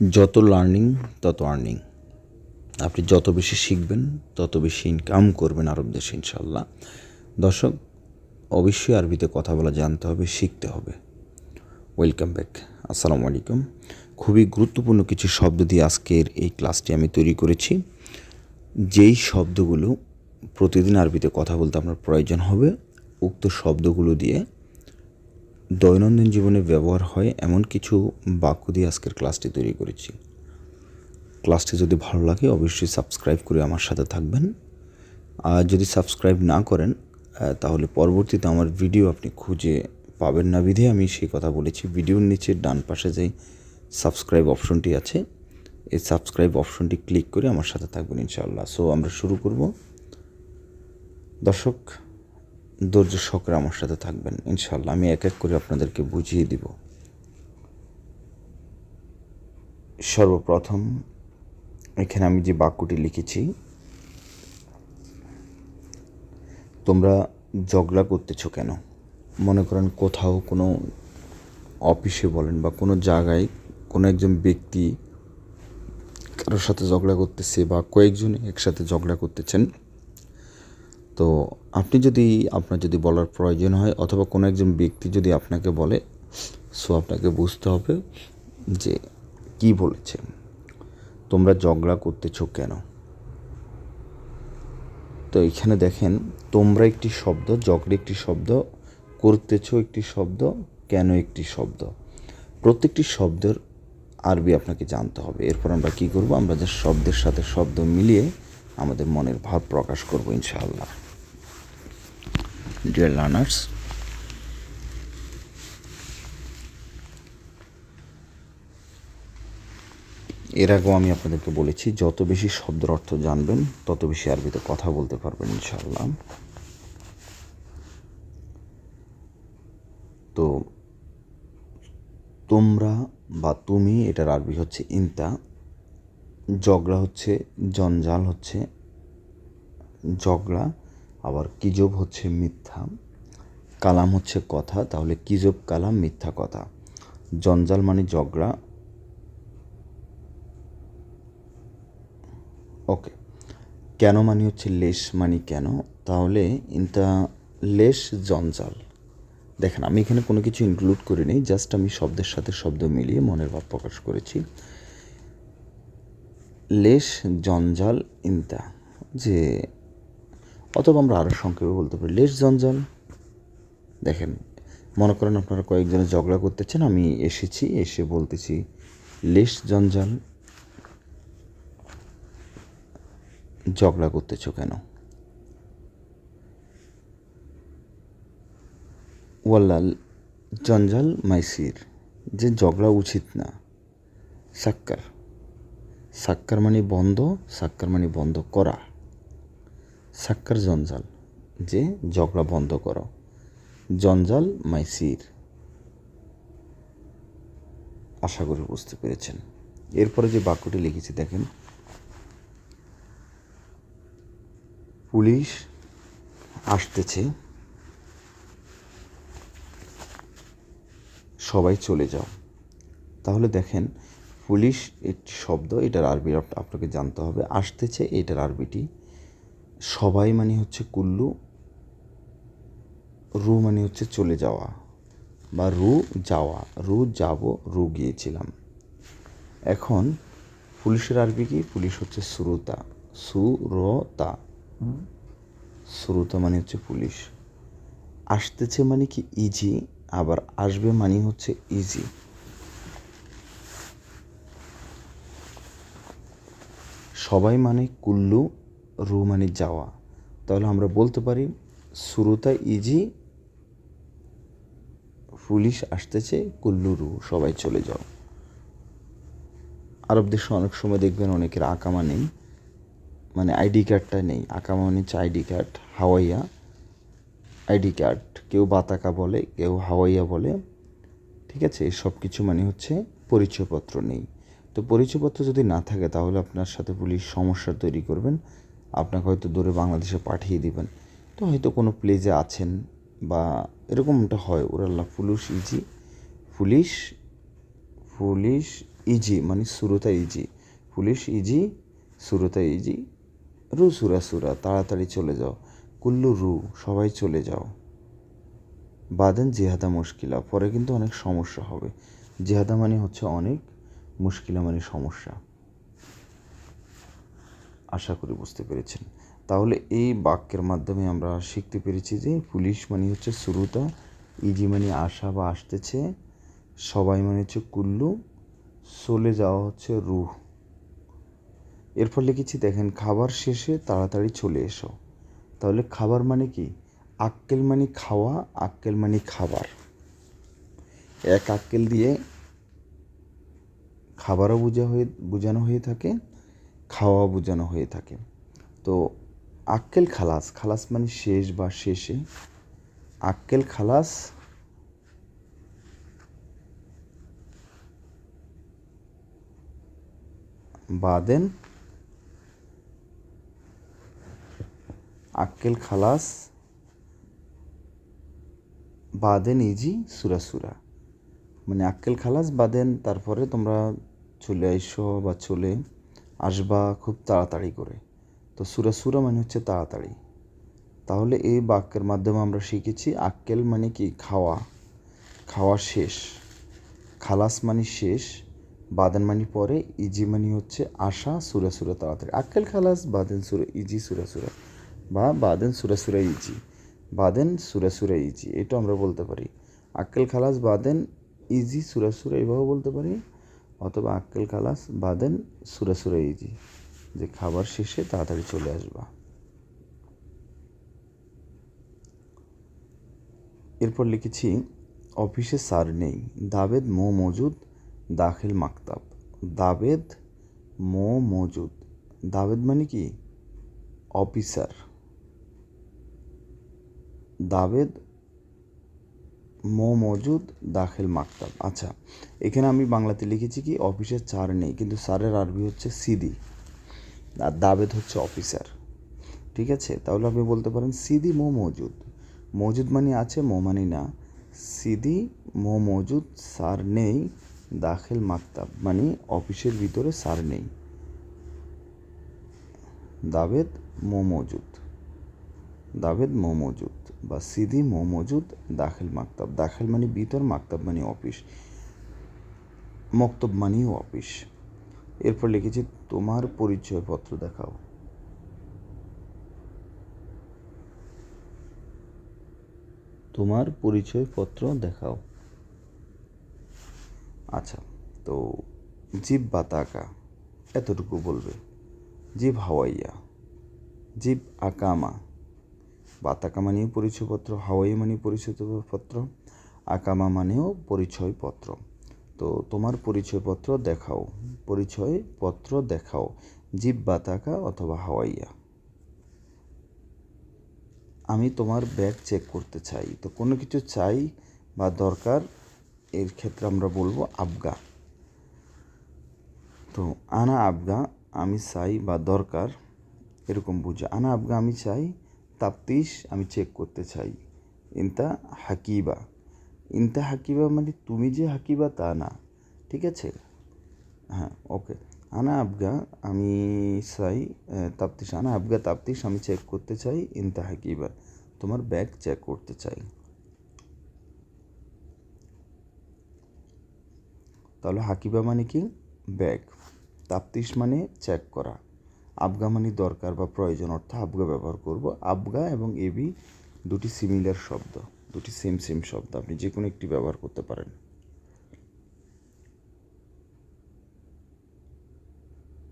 যত লার্নিং তত আর্নিং আপনি যত বেশি শিখবেন, তত বেশি ইনকাম করবেন আরব দেশে ইনশাল্লাহ দর্শক, অবশ্যই আরবিতে কথা বলা জানতে হবে, শিখতে হবে। ওয়েলকাম ব্যাক আসসালামু আলাইকুম। খুবই গুরুত্বপূর্ণ কিছু শব্দ দিয়ে আজকের এই ক্লাসটি আমি তৈরি করেছি। যেই শব্দগুলো প্রতিদিন আরবিতে কথা বলতে আপনার প্রয়োজন হবে, উক্ত শব্দগুলো দিয়ে দৈনন্দিন জীবনে ব্যবহার হয় এমন কিছু বাক্য দিয়ে আজকের ক্লাসটি তৈরি করেছি। ক্লাসটি যদি ভালো লাগে, অবশ্যই সাবস্ক্রাইব করে আমার সাথে থাকবেন। আর যদি সাবস্ক্রাইব না করেন তাহলে পরবর্তীতে আমার ভিডিও আপনি খুঁজে পাবেন না বিধে আমি সেই কথা বলেছি। ভিডিওর নিচে ডান পাশে যেই সাবস্ক্রাইব অপশনটি আছে, এই সাবস্ক্রাইব অপশনটি ক্লিক করে আমার সাথে থাকবেন ইনশাআল্লাহ। সো আমরা শুরু করব। দর্শক ধৈর্য আমার সাথে থাকবেন ইনশাল্লাহ আমি এক এক করে আপনাদেরকে বুঝিয়ে দিব। সর্বপ্রথম, এখানে আমি যে বাক্যটি লিখেছি, তোমরা ঝগড়া করতেছো কেন? মনে করেন কোথাও কোনো অফিসে বলেন বা কোনো জায়গায় কোনো একজন ব্যক্তি কারোর সাথে ঝগড়া করতেছে বা কয়েকজন একসাথে ঝগড়া করতেছেন তো আপনি যদি, আপনার যদি বলার প্রয়োজন হয়, অথবা কোনো একজন ব্যক্তি যদি আপনাকে বলে, সো আপনাকে বুঝতে হবে যে কি বলেছে। তোমরা ঝগড়া করতেছো কেন? তো এখানে দেখেন, তোমরা একটি শব্দ, ঝগড়া একটি শব্দ, করতেছ একটি শব্দ, কেন একটি শব্দ। প্রত্যেকটি শব্দের আরবি আপনাকে জানতে হবে। এরপর আমরা কি করব? আমরা যে শব্দের সাথে শব্দ মিলিয়ে আমাদের মনের ভাব প্রকাশ করব ইনশাআল্লাহ। ডিয়ার লার্নার্স এর আগেও আমি আপনাদেরকে বলেছি, যত বেশি শব্দের অর্থ জানবেন, তত বেশি আরবিতে কথা বলতে পারবেন, ইনশাআল্লাহ। তো তোমরা বা তুমি, এটার আরবি হচ্ছে ইন্তা ঝগড়া হচ্ছে, জঞ্জাল হচ্ছে ঝগড়া আবার কিজব হচ্ছে মিথ্যা? কালাম হচ্ছে কথা, তাহলে কিজব কালাম, মিথ্যা কথা? জঞ্জাল মানে ঝগড়া। ওকে। কেন মানে হচ্ছে লেশ মানে কেন? তাহলে ইনটা লেশ জঞ্জাল। দেখেন, আমি এখানে কোনো কিছু ইনক্লুড করিনি জাস্ট আমি শব্দের সাথে শব্দ মিলিয়ে মনের ভাব প্রকাশ করেছি। লেশ জঞ্জাল ইনতা যে অথবা আমরা আরও সংক্ষেপে বলতে পারি। লেস জঞ্জাল। দেখেন, মনে করেন আপনারা কয়েকজনে ঝগড়া করতেছেন, আমি এসেছি, এসে বলতেছি লেস জঞ্জাল, ঝগড়া করতেছ কেন? ওয়াল্লাল, জঞ্জাল মাইসির। যে ঝগড়া উচিত না। সাক্কার। সাক্কার মানে বন্ধ, সাক্কার মানে বন্ধ করা। সাক্কার জঞ্জাল, যে ঝগড়া বন্ধ করো। জঞ্জাল মাইসির আশা করি বুঝতে পেরেছেন। এরপরে যে বাক্যটি লিখেছি, দেখেন। পুলিশ আসতেছে। সবাই চলে যাও। তাহলে দেখেন, পুলিশ একটি শব্দ, এটার আরবি আপনাকে জানতে হবে। আসতেছে, এটার আরবিটি সবাই মানে হচ্ছে কুল্লু রু মানে হচ্ছে চলে যাওয়া বা রু যাওয়া রু যাব রু গিয়েছিলাম। এখন পুলিশের আরবি কি? পুলিশ হচ্ছে সুরতা সুরতা। শ্রোতা মানে হচ্ছে পুলিশ। আসতেছে মানে কি ইজি আবার আসবে মানে হচ্ছে ইজি সবাই মানে কুল্লু রু মানে যাওয়া। তাহলে আমরা বলতে পারি শ্রোতা ইজি, পুলিশ আসতেছে কুল্লু রু সবাই চলে যাও। আরব দেশে অনেক সময় দেখবেন অনেকের আকামা নেই মানে আইডি কার্ডটা নেই। আকামা মানে হচ্ছে আইডি কার্ড, হাওয়াইয়া। আইডি কার্ড, কেউ বাতাকা বলে, কেউ হাওয়াইয়া বলে। ঠিক আছে সব কিছু মানে হচ্ছে পরিচয়পত্র নেই। তো পরিচয়পত্র যদি না থাকে, তাহলে আপনার সাথে পুলিশ সমস্যা তৈরি করবেন। আপনাকে হয়তো দূরে বাংলাদেশে পাঠিয়ে দিবেন। তো হয়তো কোনো প্লেজে আছেন বা এরকমটা হয়। ওরাল্লা পুলিশ ইজি পুলিশ পুলিশ ইজি মানে সুরতা ইজি পুলিশ ইজি সুরতা ইজি রু সুরা সুরা, তাড়াতাড়ি চলে যাও। কুল্লু রু, সবাই চলে যাও। বাদেন জেহাদা মুশকিলা, পরে কিন্তু অনেক সমস্যা হবে। জেহাদা মানে হচ্ছে অনেক মুশকিলা মানে সমস্যা। আশা করি বুঝতে পেরেছেন। তাহলে এই বাক্যের মাধ্যমে আমরা শিখতে পেরেছি যে পুলিশ মানে হচ্ছে শুরুতা ইজি মানে আসা বা আসতেছে, সবাই মানে হচ্ছে কুল্লু, চলে যাওয়া হচ্ছে রুহ। এরপর লিখেছি, দেখেন, খাবার শেষে তাড়াতাড়ি চলে এসো। তাহলে খাবার মানে কি? আক্কেল মানে খাওয়া, আক্কেল মানে খাবার। এক আক্কেল দিয়ে খাবারও বোঝা হয়ে, বোঝানো হয়ে থাকে খাওয়া বোঝানো হয়ে থাকে। তো আক্কেল খালাস খালাস মানে শেষ বা শেষে। আক্কেল খালাস বাদেন আক্কেল খালাস বাদেন ইজি সুরা সুরা। মানে আক্কেল খালাস বাদেন তারপরে তোমরা চলে এসো বা চলে আসবা খুব তাড়াতাড়ি করে। তো সুরা সুরা মানে হচ্ছে তাড়াতাড়ি। তাহলে এই বাক্যের মাধ্যমে আমরা শিখেছি আক্কেল মানে কি? খাওয়া। খাওয়া শেষ। খালাস মানে শেষ। বাদেন মানে পরে। ইজি মানে হচ্ছে আশা সুরা সুরা তাড়াতাড়ি। আক্কেল খালাস, বাদেন সুরা ইজি, সুরা সুরা বা বাদেন সুরা সুরা ইজি। বাদেন সুরা সুরা ইজি। এটা আমরা বলতে পারি। আক্কেল খালাস, বাদেন ইজি, সুরা সুরা এভাবেও বলতে পারি। অথবা আক্কেল খালাস বাদেন সুরে সুরা ইজি যে খাবার শেষে তাড়াতাড়ি চলে আসবা। এরপর লিখেছি, অফিসে স্যার নেই। দাবেদ মো মজুদ, দাখিল মাকতাব। দাবেদ মো মজুদ। দাবেদ মানে কি? অফিসার। দাবেদ মো মজুদ দাখিল মাকতাব। আচ্ছা এখানে আমি বাংলাতে লিখেছি কি, অফিসের স্যার নেই, কিন্তু স্যারের আরবি হচ্ছে সিদি, আর দাবেদ হচ্ছে অফিসার। ঠিক আছে? তাহলে আপনি বলতে পারেন সিদি মো মজুদ। মজুদ মানে আছে, মো মানে না। সিদি মো মজুদ স্যার নেই, দাখিল মাকতাব মানে অফিসের ভিতরে স্যার নেই। দাবেদ মো মজুদ। দাবেদ মো মজুদ। বা সিদি মোমজুদ দাখিল মাকতাব। দাখিল মানে ভিতর মাকতাব মানে অফিস। মক্তব মানেও অফিস। এরপর লিখেছি, তোমার পরিচয়পত্র দেখাও। তোমার পরিচয়পত্র দেখাও। আচ্ছা তো জীব বাতাকা এতটুকু বলবে। জীব হাওয়াইয়া, জীব আকামা। বাতাকা মানেও পরিচয়পত্র, হাওয়াই মানে পরিচয়পত্র, আকামা মানেও পরিচয়পত্র। তো তোমার পরিচয়পত্র দেখাও পরিচয়পত্র দেখাও, জীব বাতাকা অথবা হাওয়াইয়া। আমি তোমার ব্যাগ চেক করতে চাই। তো কোনো কিছু চাই বা দরকার, এর ক্ষেত্রে আমরা বলব আবগা। তো আনা আবগা আমি চাই বা দরকার, এরকম বুঝে। আনা আবগা আমি চাই তাপ্তিস আমি চেক করতে চাই। ইনতা হাকিবা। ইনতা হাকিবা মানে তুমি যে হাকিবা তা না, ঠিক আছে? হ্যাঁ ওকে। আনা আবগা, আমি চাই তাপ্তিশ আনা আবগা তাপ্তিশ আমি চেক করতে চাই, ইনতা হাকিবা। তোমার ব্যাগ চেক করতে চাই। তাহলে হাকিবা মানে কি? ব্যাগ তাপ্তিস মানে চেক করা। আবগা মানে দরকার বা প্রয়োজন অর্থ আবগা ব্যবহার করব। আবগা এবং এবি দুটি সিমিলার শব্দ, দুটি সেম সেম শব্দ, আপনি যে কোনো একটি ব্যবহার করতে পারেন।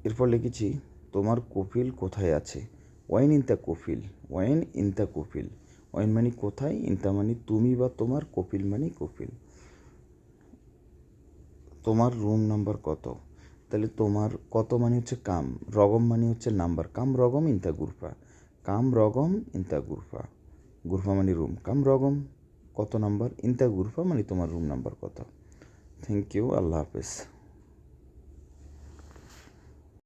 এরপর লিখেছি, তোমার কপিল কোথায় আছে? ওয়াইন ইনতা কপিল ওয়াইন ইনতা কপিল ওয়াইন মানে কোথায়? ইনতা মানে তুমি বা তোমার কপিল মানে কপিল তোমার রুম নাম্বার কত? তাহলে তোমার কত মানে হচ্ছে কাম? রগম মানে হচ্ছে নাম্বার। কাম, রগম, ইনতা, গুরফা। কাম, রগম, ইনতা, গুরফা। গুরফা মানে রুম। কাম, রগম, কত নাম্বার? ইনতা, গুরফা মানে তোমার রুম নাম্বার কত? থ্যাংক ইউ আল্লাহ হাফেজ।